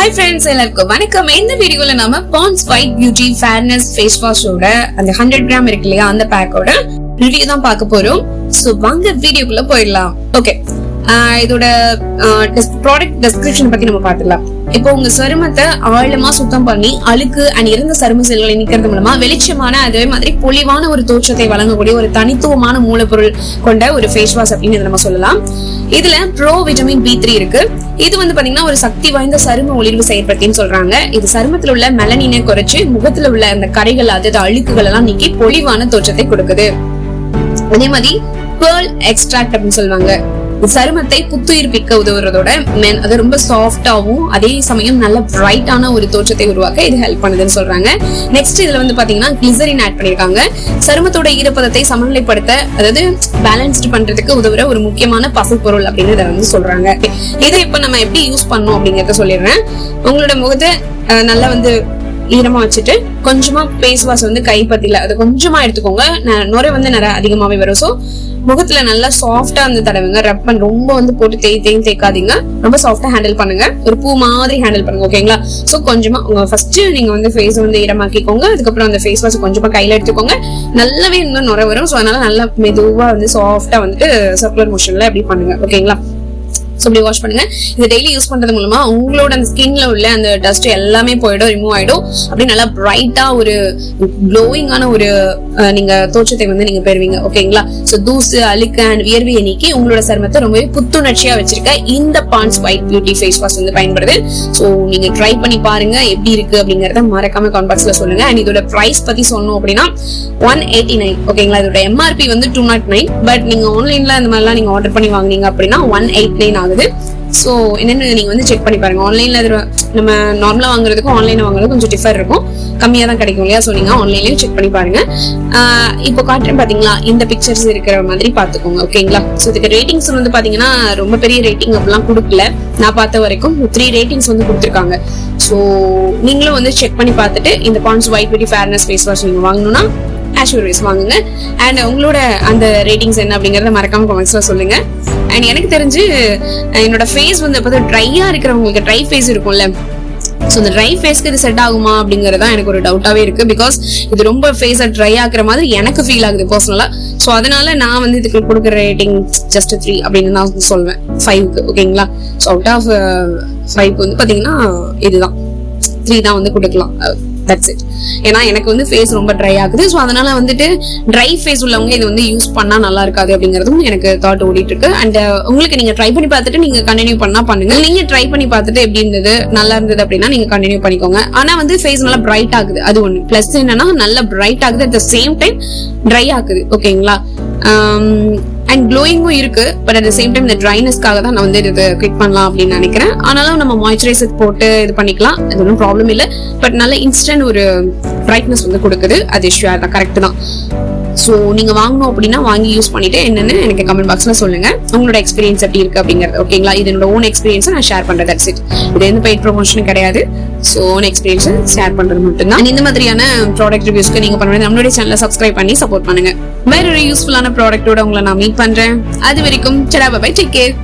Hi friends எல்லாருக்கும் வணக்கம். இந்த வீடியோல நாம Pond's white beauty fairness face வாஷோட அந்த ஹண்ட்ரட் கிராம் இருக்கு இல்லையா அந்த பேக்கோட ரிவ்யூ தான் பார்க்க போறோம். சோ வாங்க வீடியோக்குள்ள போயிடலாம். ஓகே இதோட ப்ராடக்ட் டெஸ்கிரிப்ஷன் பத்தி நம்ம பார்த்துக்கலாம் இப்போ உங்க சருமத்தை ஆழமா சுத்தம் பண்ணி அழுக்கு அண்ட் இறந்த சரும செல்களை நிக்கிறது மூலமா வெளிச்சமான அதே மாதிரி பொலிவான ஒரு தோற்றத்தை வழங்கக்கூடிய ஒரு தனித்துவமான மூலப்பொருள் கொண்ட ஒரு ஃபேஸ் வாஷ் அப்படின்னு நம்ம சொல்லலாம். இதுல ப்ரோ விட்டமின் பி த்ரீ இருக்கு. இது வந்து பாத்தீங்கன்னா ஒரு சக்தி வாய்ந்த சரும ஒளிர்வு செயற்படுத்தின்னு சொல்றாங்க. இது சருமத்துல உள்ள மெலனினை குறைச்சு முகத்துல உள்ள அந்த கரைகள் அதாவது அழுக்குகள் எல்லாம் நீக்கி பொலிவான தோற்றத்தை கொடுக்குது. அதே மாதிரி பேர்ல் எக்ஸ்ட்ராக்ட் அப்படின்னு சொல்லுவாங்க. சருமத்தை புத்துயிர்ப்பிக்க உதவுறதோட அது ரொம்ப சாஃப்டாவும் அதே சமயம் நல்ல பிரைட்டான ஒரு தோற்றத்தை உருவாக்க இது ஹெல்ப் பண்ணுதுன்னு சொல்றாங்க. நெக்ஸ்ட் இதுல வந்து பாத்தீங்கன்னா கிளிசரின் ஆட் பண்ணிருக்காங்க. சருமத்தோட ஈரப்பதத்தை சமநிலைப்படுத்த அதாவது பேலன்ஸ்டு பண்றதுக்கு உதவுற ஒரு முக்கியமான பசுப்பொருள் பொருள் அப்படின்னு இதை வந்து சொல்றாங்க. இதை இப்ப நம்ம எப்படி யூஸ் பண்ணோம் அப்படிங்கறத சொல்லிடுறேன். உங்களோட முகத்தை நல்லா வந்து ஈரமா வச்சுட்டு கொஞ்சமா ஃபேஸ் வாஷ் வந்து கைப்பத்தில அது கொஞ்சமா எடுத்துக்கோங்க. நுரை வந்து நிறைய அதிகமாவே வரும். சோ முகத்துல நல்லா சாஃப்டா வந்து தடவுங்க. ரப் பண்ண ரொம்ப வந்து போட்டு தேய் தேய் தேய்க்காதீங்க. ரொம்ப சாஃப்டா ஹேண்டில் பண்ணுங்க. ஒரு பூ மாதிரி ஹேண்டில் பண்ணுங்க ஓகேங்களா சோ கொஞ்சமா உங்க ஃபர்ஸ்ட் நீங்க வந்து ஃபேஸ் வந்து ஈரமாக்கிக்கோங்க. அதுக்கப்புறம் அந்த ஃபேஸ் வாஷ் கொஞ்சமா கையில எடுத்துக்கோங்க. நல்லாவே இன்னும் நுரை வரும். சோ அதனால நல்லா மெதுவா வந்து சாஃப்டா வந்துட்டு சர்க்குலர் மோஷன்ல அப்படி பண்ணுங்க ஓகேங்களா ஸோ அப்படி வாஷ் பண்ணுங்க. இது டெய்லி யூஸ் பண்றது மூலமா உங்களோட அந்த ஸ்கின்ல உள்ள அந்த டஸ்ட் எல்லாமே போயிடும் ரிமூவ் ஆயிடும். அப்படி நல்லா பிரைட்டா ஒரு க்ளோயிங்கான ஒரு நீங்க தோற்றத்தை வந்து நீங்க பெறுவீங்க. ஓகேங்களா ஸோ தூசு அழுக்கு அண்ட் வியர்வையை நீக்கி உங்களோட சருமத்தை ரொம்பவே புத்துணர்ச்சியா வச்சிருக்க இந்த Pond's white beauty face wash வந்து பயன்படுது. ஸோ நீங்க ட்ரை பண்ணி பாருங்க எப்படி இருக்கு அப்படிங்கறத மறக்காம கமெண்ட் பாக்ஸ்ல சொல்லுங்க. அண்ட் இதோட பிரைஸ் பத்தி சொல்லணும் அப்படின்னா ஒன் எயிட்டி நைன் ஓகேங்களா இதோட எம்ஆர்பி வந்து டூ நாட் நைன் பட் நீங்க ஆன்லைன்ல அந்த மாதிரிலாம் நீங்க ஆர்டர் பண்ணி வாங்குனீங்க அப்படின்னா ஒன் எயிட் நைன் ஆகுது. ஸோ என்னன்னு நீங்க வந்து செக் பண்ணி பாருங்க. ஆன்லைன்ல அது நம்ம நார்மலா வாங்குறதுக்கும் ஆன்லைன்ல வாங்குறதுக்கும் கொஞ்சம் டிஃபர் இருக்கும். கம்மியா தான் கிடைக்கும் இல்லையா? ஸோ நீங்கள் ஆன்லைன்லயும் செக் பண்ணி பாருங்க. ஆஹ் இப்போ காட்டுறேன் பாத்தீங்களா? இந்த பிக்சர்ஸ் இருக்கிற மாதிரி பாத்துக்கோங்க ஓகேங்களா ஸோ இதுக்கு ரேட்டிங்ஸ் வந்து பாத்தீங்கன்னா ரொம்ப பெரிய ரேட்டிங் அப்படிலாம் கொடுக்கல. நான் பார்த்த வரைக்கும் த்ரீ ரேட்டிங்ஸ் வந்து கொடுத்துருக்காங்க. ஸோ நீங்களும் வந்து செக் பண்ணி பார்த்துட்டு இந்த Pond's white beauty fairness face wash நீங்கள் வாங்கணும்னா ஆஷுவரிஸ் வாங்குங்க. அண்ட் உங்களோட அந்த ரேட்டிங்ஸ் என்ன அப்படிங்கறத மறக்காம கமெண்ட்ஸ்ல சொல்லுங்க. அண்ட் எனக்கு தெரிஞ்சு என்னோட ஃபேஸ் வந்து அப்போ ட்ரையா இருக்கிறவங்களுக்கு ட்ரை ஃபேஸ் இருக்கும்ல ஸோ இந்த ட்ரை ஃபேஸ்க்கு இது செட் ஆகுமா அப்படிங்கறது தான் எனக்கு ஒரு டவுட்டாவே இருக்கு. பிகாஸ் இது ரொம்ப ஃபேஸை ட்ரை ஆக்குற மாதிரி எனக்கு ஃபீல் ஆகுது பர்சனலாக ஸோ அதனால நான் வந்து இதுக்கு கொடுக்குற ரேட்டிங் ஜஸ்ட் த்ரீ அப்படின்னு நான் சொல்வேன். ஃபைவ்க்கு ஓகேங்களா ஸோ அவுட் ஆஃப் ஃபைவ் வந்து பாத்தீங்கன்னா இதுதான். த்ரீ தான் வந்து கொடுக்கலாம். தட்ஸ் இட் ஏன்னா எனக்கு வந்து ஃபேஸ் ரொம்ப ட்ரை ஆகுது. ஸோ அதனால வந்துட்டு ட்ரை ஃபேஸ் உள்ளவங்க இது வந்து யூஸ் பண்ணா நல்லா இருக்காது அப்படிங்கறதும் எனக்கு தாட் ஓடிட்டு இருக்கு. அண்ட் uh, உங்களுக்கு நீங்க ட்ரை பண்ணி பார்த்துட்டு நீங்க கண்டினியூ பண்ணா பண்ணுங்க. நீங்க ட்ரை பண்ணி பார்த்துட்டு எப்படி இருந்தது நல்லா இருந்தது அப்படின்னா நீங்க கண்டினியூ பண்ணிக்கோங்க. ஆனா வந்து ஃபேஸ் நல்லா பிரைட் ஆகுது. அது ஒண்ணு. பிளஸ் என்னன்னா நல்லா பிரைட் ஆகுது. At the same time dry ஆகுது. ஓகேங்களா um, அண்ட் க்ளோயிங்கும் இருக்கு பட் அட் சேம் டைம் இந்த ட்ரைனஸ்க்காக தான் நான் வந்து இது குவிக் பண்ணலாம் அப்படின்னு நினைக்கிறேன். ஆனாலும் நம்ம மாய்ஸ்சரைசர் போட்டு இது பண்ணிக்கலாம். அது ஒன்றும் ப்ராப்ளம் இல்லை. பட் நல்ல இன்ஸ்டன்ட் ஒரு பிரைட்னஸ் வந்து கொடுக்குது. அது இஷ்யூ தான் கரெக்ட் தான். ஸோ நீங்கள் வாங்கணும் அப்படின்னா வாங்கி யூஸ் பண்ணிட்டு என்னென்னு எனக்கு கமெண்ட் பாக்ஸில் சொல்லுங்க. உங்களோட எக்ஸ்பீரியன்ஸ் எப்படி இருக்கு அப்படிங்கிறது ஓகேங்களா இது என்னோட ஓன் எக்ஸ்பீரியன்ஸை நான் ஷேர் பண்ணுறேன் தட்ஸ் இட் இது எந்த பெய்ட் ப்ரொமோஷனும் கிடையாது. ஸோ ஓன் எக்ஸ்பீரியன்ஸை ஷேர் பண்ணுறது மட்டும்தான். இந்த மாதிரியான ப்ராடக்ட் ரிவ்யூஸ்க்கு நீங்கள் பண்ணுறது நம்மளுடைய சேனலை சப்ஸ்கிரைப் பண்ணி சப்போர்ட் பண்ணுங்க. வேற ஒரு யூஸ்ஃபுல்லான ப்ராடக்ட்டோட உங்களை நான் மீட் பண்றேன். அது வரைக்கும் சரா பை டேக் கேர்